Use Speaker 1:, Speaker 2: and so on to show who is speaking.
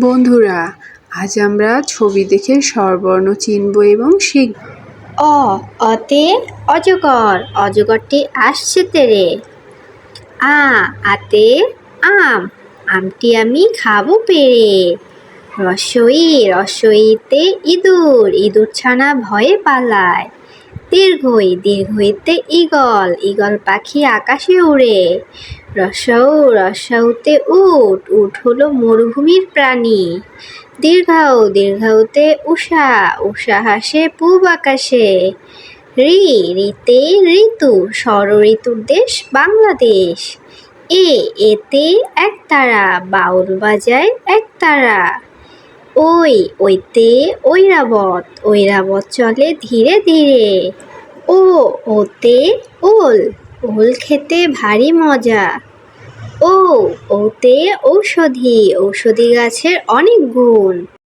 Speaker 1: বন্ধুরা, আজ আমরা ছবি দেখে স্বরবর্ণ চিনব এবং শিখব।
Speaker 2: অ, অতে অজগর, অজগরটি আসছে তেরে। আ, আতে আম, আমটি আমি খাব পেরে। রসই, রসইতে ইঁদুর ইঁদুর ছানা ভয়ে পালায়। দীর্ঘই, দীর্ঘইতে ঈগল ঈগল পাখি আকাশে উড়ে। রসৌ, রসৌতে উট উট হলো মরুভূমির প্রাণী। দীর্ঘাও দীর্ঘাউতে উষা উষা হাসে পূব আকাশে। ঋ ঋতে ঋতু ষড় ঋতুর দেশ বাংলাদেশ। এ, এতে এক তারা, বাউল বাজায় এক তারা। ওই, ওইতে ওই রাবত ওই রাবত চলে ধীরে ধীরে। ও, ওতে ওল ওল খেতে ভারী মজা। ও, ওতে ঔষধি ঔষধি গাছের অনেক গুণ।